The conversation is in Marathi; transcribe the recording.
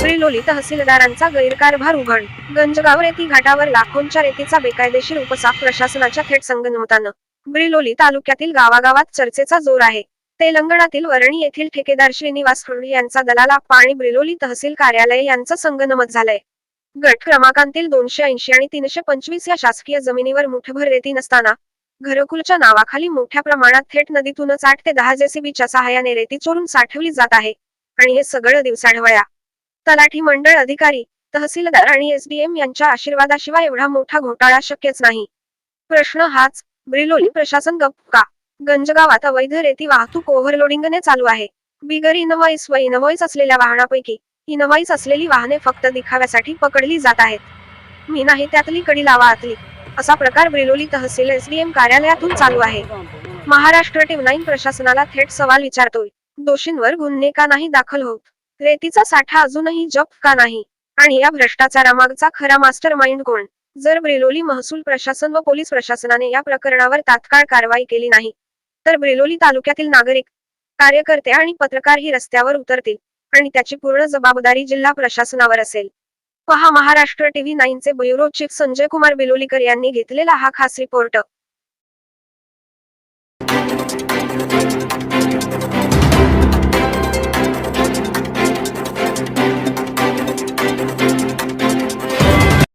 ब्रिलोली तहसीलदारांचा गैरकारभार उघड. गंजगाव रेती घाटावर लाखोंच्या रेतीचा बेकायदेशीर उपसाप प्रशासनाच्या थेट संगनमतानं. ब्रिलोली तालुक्यातील गावागावात चर्चेचा जोर आहे. तेलंगणातील वरणी येथील ठेकेदार श्रीनिवास खुर्डी यांचा दलालाप आणि ब्रिलोली तहसील कार्यालय यांचं संगनमत झालंय. गट क्रमांकातील दोनशे ऐंशी आणि तीनशे पंचवीस या शासकीय जमिनीवर मुठभर रेती नसताना घरकुलच्या नावाखाली मोठ्या प्रमाणात थेट नदीतूनच आठ ते दहा जेसीबीच्या सहाय्याने रेती चोरून साठवली जात आहे. आणि हे सगळं दिवसाढवळ्या. तलाठी मंडळ अधिकारी तहसीलदार आणि एसडीएम यांच्या आशीर्वादाशिवाय एवढा मोठा घोटाळा शक्यच नाही. प्रश्न हाच ब्रिलोली प्रशासन गप्प का? गंजगावात अवैध रेती वाहतूक ओव्हरलोडिंगने चालू आहे. बिगर इनवॉइस व इनवॉइस असलेल्या वाहनापैकी इनवॉइस असलेली वाहने फक्त दिखाव्यासाठी पकडली जात आहेत. मी नाही त्यातली कडी लावा आतली. असा प्रकार बिलोली तहसील एसडीएम कार्यालयातून चालू आहे. महाराष्ट्र टीव्ही नाईन प्रशासनाला थेट सवाल विचारतोय. दोषींवर गुन्हे का नाही दाखल होत? रेतीचा साठा अजूनही जप्त का नाही? आणि या भ्रष्टाचारामागचा खरा मास्टर माइंड कोण? जर ब्रिलोली महसूल प्रशासन व पोलीस प्रशासनाने या प्रकरणावर तात्काळ कारवाई केली नाही तर ब्रिलोली तालुक्यातील नागरिक कार्यकर्ते आणि पत्रकार ही रस्त्यावर उतरतील आणि त्याची पूर्ण जबाबदारी जिल्हा प्रशासनावर असेल. पहा महाराष्ट्र टीव्ही नाईनचे ब्युरो चीफ संजय कुमार बिलोलीकर यांनी घेतलेला हा खास रिपोर्ट.